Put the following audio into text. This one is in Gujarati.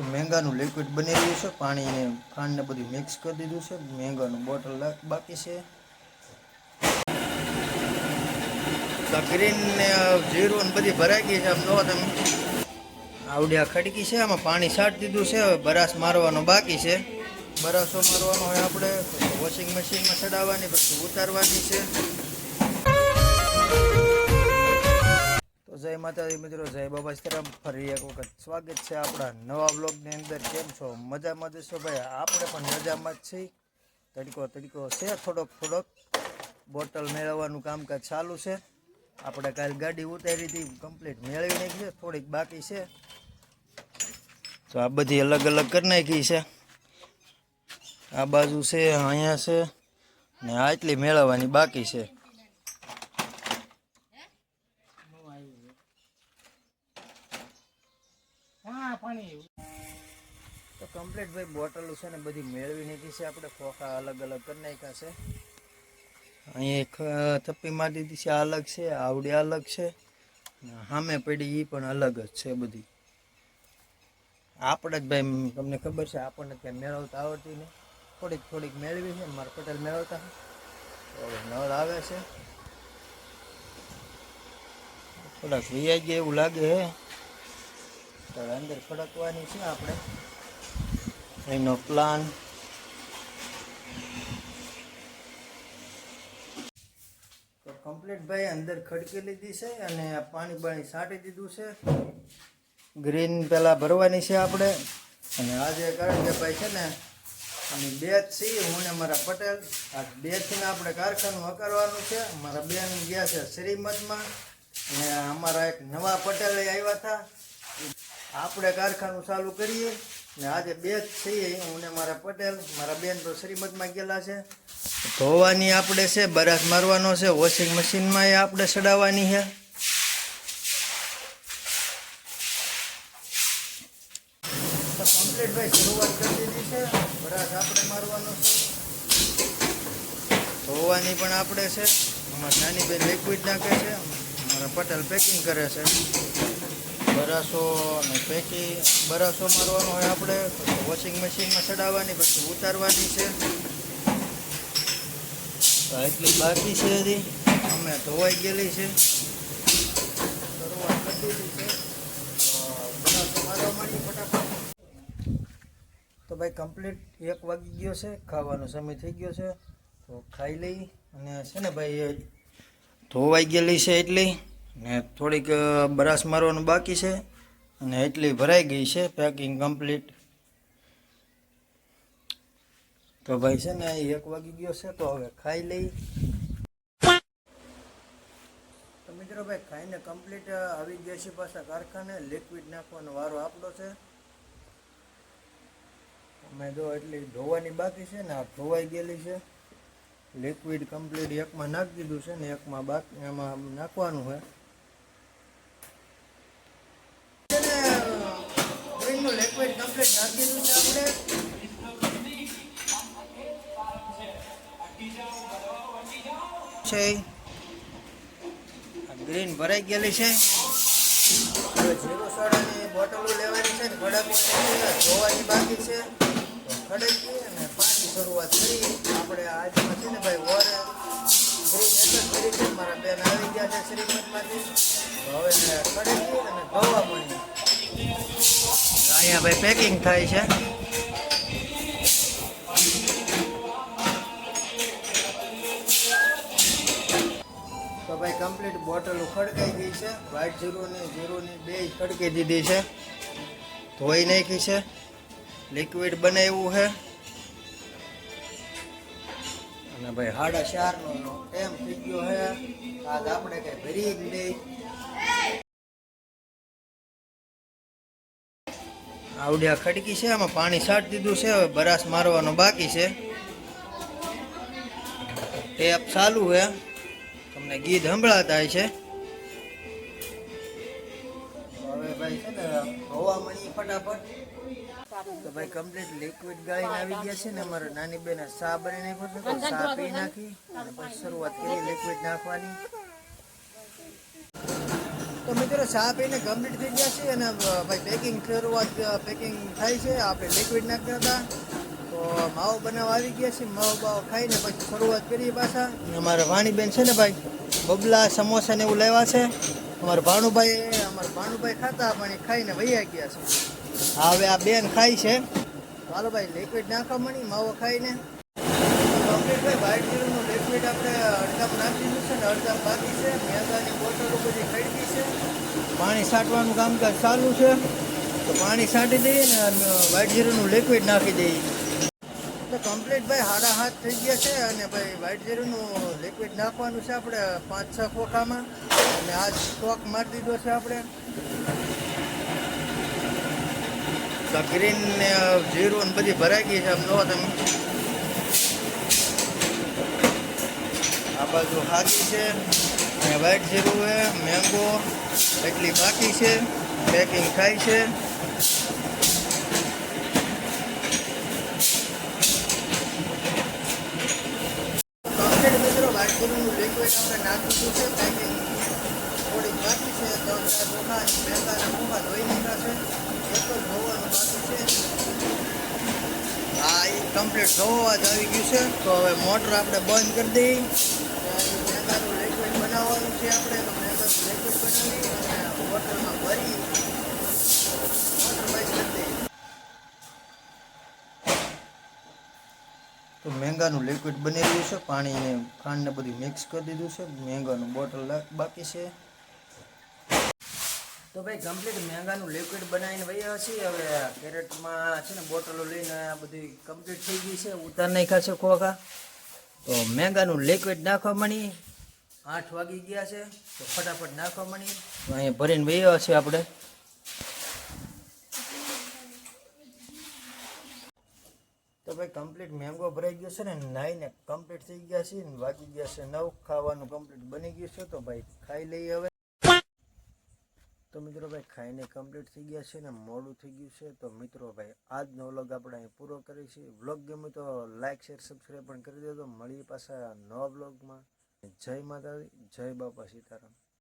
તો મેંગાનું લિક્વિડ બની રહ્યું છે. પાણીને ખાંડને બધું મિક્સ કરી દીધું છે. મેંગાનું બોટલ બાકી છે. ગ્રીન ને જીરું ને બધી ભરાઈ ગઈ છે. આમ જોવો તમે. આવડ્યા ખડકી છે. આમાં પાણી છાંટી દીધું છે. હવે બરાસ મારવાનો બાકી છે. બરાસો મારવાનો હોય આપણે. વોશિંગ મશીનમાં ચડાવવાની, પછી ઉતારવાની છે. જય માતાજી મિત્રો, જય બાબા સીતારામ. ફરી એક વખત સ્વાગત છે આપણા નવા બ્લોગની અંદર. કેમ છો? મજામાં જશો ભાઈ? આપણે પણ મજામાં જ છીએ. તડકો તડકો છે થોડોક થોડોક. બોટલ મેળવવાનું કામકાજ ચાલુ છે. આપણે કાલ ગાડી ઉતારી હતી, કમ્પ્લીટ મેળવી નાખી છે. થોડીક બાકી છે. તો આ બધી અલગ અલગ કરી નાખી છે. આ બાજુ છે, અહીંયા છે. ને આટલી મેળવવાની બાકી છે. તો કમ્પ્લીટ ભાઈ, બોટલો છે ને બધી મેળવી નાખી છે આપણે. ખોખા અલગ અલગ કરી નાખ્યા છે. અહીંયા એક થપ્પી મારી દીધી છે, અલગ છે, આવડી અલગ છે. સામે પડી એ પણ અલગ જ છે બધી. આપણે જ ભાઈ, તમને ખબર છે, આપણને ત્યાં મેળવતા આવડતી નહીં. થોડીક થોડીક મેળવી છે, મારા પટેલ મેળવતા નળ આવે છે. થોડાક વીઆઈ ગયા એવું લાગે હે. અંદર ખડકવાની છે આપણે. એનો પ્લાન તો કમ્પ્લીટ ભાઈ અંદર ખડકી લીધી છે અને પાણી બાણી છાંટી દીધું છે. ગ્રીન પેલા ભરવાની છે આપણે. અને આજે કારણ કે ભાઈ છે ને, અમે બે જ હું ને મારા પટેલ. આ બે થઈને આપણે કારખાનું હકારવાનું છે. મારા બેન ગયા છે શ્રીમદમાં અને અમારા એક નવા પટેલે આવ્યા હતા. આપણે કારખાનું ચાલુ કરીએ ને આજે બે જ છીએ, હું ને મારા પટેલ. મારા બેન તો શ્રીમદમાં ગયેલા છે. ધોવાની આપણે છે બરાસ મારવાનો છે, વોશિંગ મશીનમાં એ આપણે ચડાવવાની છે. કમ્પ્લીટ ભાઈ, શરૂઆત કરી દીધી છે. બરાસ આપણે મારવાનો છે. ધોવાની પણ આપણે છે. અમારા નાની બેન લિક્વિડ નાખે છે. મારા પટેલ પેકિંગ કરે છે. બરાસો અને પેકી બરાસો મારવાનો હોય આપણે વોશિંગ મશીનમાં ચડાવવાની, પછી ઉતારવાની છે. તો એટલી બાકી છે હજી. અમે ધોવાઈ ગયેલી છે. બરાસો મારવા તો ભાઈ કમ્પ્લીટ એક વાગી ગયો છે. ખાવાનો સમય થઈ ગયો છે. તો ખાઈ લઈ. અને છે ને ભાઈ, ધોવાઈ ગયેલી છે એટલી. ને થોડીક બ્રાશ મારવાનું બાકી છે અને એટલી ભરાઈ ગઈ છે પેકિંગ કમ્પ્લીટ તો ભાઈ છે ને એક વાગી ગયો છે, તો હવે ખાઈ લઈ. તો મિત્રો ભાઈ, ખાઈને કમ્પ્લીટ આવી ગયા છે પાછા કારખાને. લિક્વિડ નાખવાનો વારો આપણો છે. અમે જો એટલી ધોવાની બાકી છે ને, આ ધોવાઈ ગયેલી છે. લિક્વિડ કમ્પ્લીટ એકમાં નાખી દીધું છે ને, એકમાં બાકી, એમાં નાખવાનું છે. લિક્વિડ કમ્પ્લીટ નાખી દીધું છે આપણે. છે. ગ્રીન ભરાઈ ગયેલી છે. જીરો સોડાની બોટલો લેવાની છે ને ખડકવાની છે ધોવાની બાકી છે. ખડકી અને પાણી શરૂઆત કરી આપણે આજમાં છે ને ભાઈ વરે ગ્રીન એક જ કરી છે મારા બેન આવી ગયા છે શ્રીમદમાંથી તો હવે ખડકી અને ધોવા મળી અહીંયા ભાઈ પેકિંગ થાય છે. તો ભાઈ કમ્પ્લીટ બોટલો ખડકાઈ ગઈ છે. વ્હાઈટ જીરોની જીરોની બે ખડકી દીધી છે. ધોઈ નાખી છે. લિક્વિડ બનાવ્યું છે. અને ભાઈ સાડા ચારનો ટાઈમ થઈ ગયો છે. આજ આપણે કઈ ભરી જ નહીં. આવડિયા ખડકી છે, આમાં પાણી છાંટી દીધું છે, હવે બરાસ મારવાનો બાકી છે. ટેપ ચાલુ છે તમને ગીત સંભળાતા છે. હવે ભાઈ છે ને, હવા મળી ફટાફટ. તો ભાઈ કમ્પ્લીટ લિક્વિડ ગાળીને આવી ગયા છે ને, અમારા નાની બેને સા બની નાખ્યો તો સા પી નાખી અને પછી શરૂઆત કરી લિક્વિડ નાખવાની. તો મિત્રો, ચા પીને કમ્પ્લીટ થઈ ગયા છે અને ભાઈ પેકિંગ શરૂઆત પેકિંગ થાય છે. આપણે લિક્વિડ નાખ્યા હતા. તો માવો બનાવવા આવી ગયા છે. માવો બાવો ખાઈને પછી શરૂઆત કરીએ પાછા. અમારા વાણીબેન છે ને ભાઈ, બબલા, સમોસા ને એવું લેવા છે. અમારા ભાણુભાઈ અમારા ભાણુભાઈ ખાતા પણ એ ખાઈને વૈયા ગયા છે. હવે આ બેન ખાય છે. ચાલો ભાઈ લિક્વિડ નાખવા મળી માવો ખાઈને. કમ્પ્લીટ ભાઈ જીરુંનું લિક્વિડ આપણે અડધામ નાખી દીધું છે ને અડધામ બાકી છે. મેંદાની બોટલો બધી ખરીદી છે. પાણી છાંટવાનું કામકાજ ચાલુ છે. તો પાણી છાંટી દઈએ ને વ્હાઇટ જીરુંનું લિક્વિડ નાખી દઈએ. તો કમ્પ્લીટ ભાઈ હાડા હાથ થઈ ગયા છે અને ભાઈ વ્હાઇટ જીરુંનું લિક્વિડ નાખવાનું છે આપણે પાંચ છ ખોખામાં. અને આ સ્ટોક મારી દીધો છે આપણે. તો ગ્રીન ને જીરું ને બધી ભરાઈ ગઈ છે. આમ જો તમે. આ બાજુ હાથી છે અને વ્હાઈટ જીરું છે, મેંગો, એટલી બાકી છે પેકિંગ થાય છે. મિત્રો વ્હાઈટ જીરુંનું લિક્વિડ આપણે નાખી દીધું છે પેકિંગ થોડીક બાકી છે ત્રણ ચાર મોખા મેંગાના મોખા ધોઈ નાખ્યા છે એક જ ધોવાનું બાકી છે હા એ કમ્પ્લીટ જ આવી ગયું છે. તો હવે મોટર આપણે બંધ કરી દઈ મેંગાનું લિક્વિડ બનાવવાનું છે આપણે તો લિક્વિડ બનાવી અને બોટલમાં ભરી મોટર બંધ કરી દઈએ. તો મેંગાનું લિક્વિડ બની રહ્યું છે. પાણીને ખાંડને બધું મિક્સ કરી દીધું છે. મેંગાનું બોટલ બાકી છે. તો ભાઈ કમ્પ્લીટ મેંગાનું લિક્વિડ બનાવીને વયા છીએ હવે કેરેટમાં છે ને બોટલો લઈને આ બધી કમ્પ્લીટ થઈ ગઈ છે. ઉતાર નાખ્યા છે ખોખા. તો મેંગાનું લિક્વિડ નાખવા મળી આઠ વાગી ગયા છે. તો ફટાફટ નાખવા મળી તો અહીંયા ભરીને વયા છે આપણે. તો ભાઈ કમ્પ્લીટ મેંગો ભરાઈ ગયો છે ને, નાઈને કમ્પ્લીટ થઈ ગયા છે ને, વાગી ગયા છે નવ. ખાવાનું કમ્પ્લીટ બની ગયું છે. તો ભાઈ ખાઈ લઈએ હવે. તો મિત્રો ભાઈ, ખાઈને કમ્પ્લીટ થઈ ગયા છે ને મોડું થઈ ગયું છે. તો મિત્રો ભાઈ, આજનો વ્લોગ આપણે અહીં પૂરો કરીશું વ્લોગ ગમે તો લાઇક શેર સબસ્ક્રાઈબ પણ કરી દેજો. મળીએ પાછા નવા વ્લોગમાં જય માતાજી, જય બાપા સીતારામ.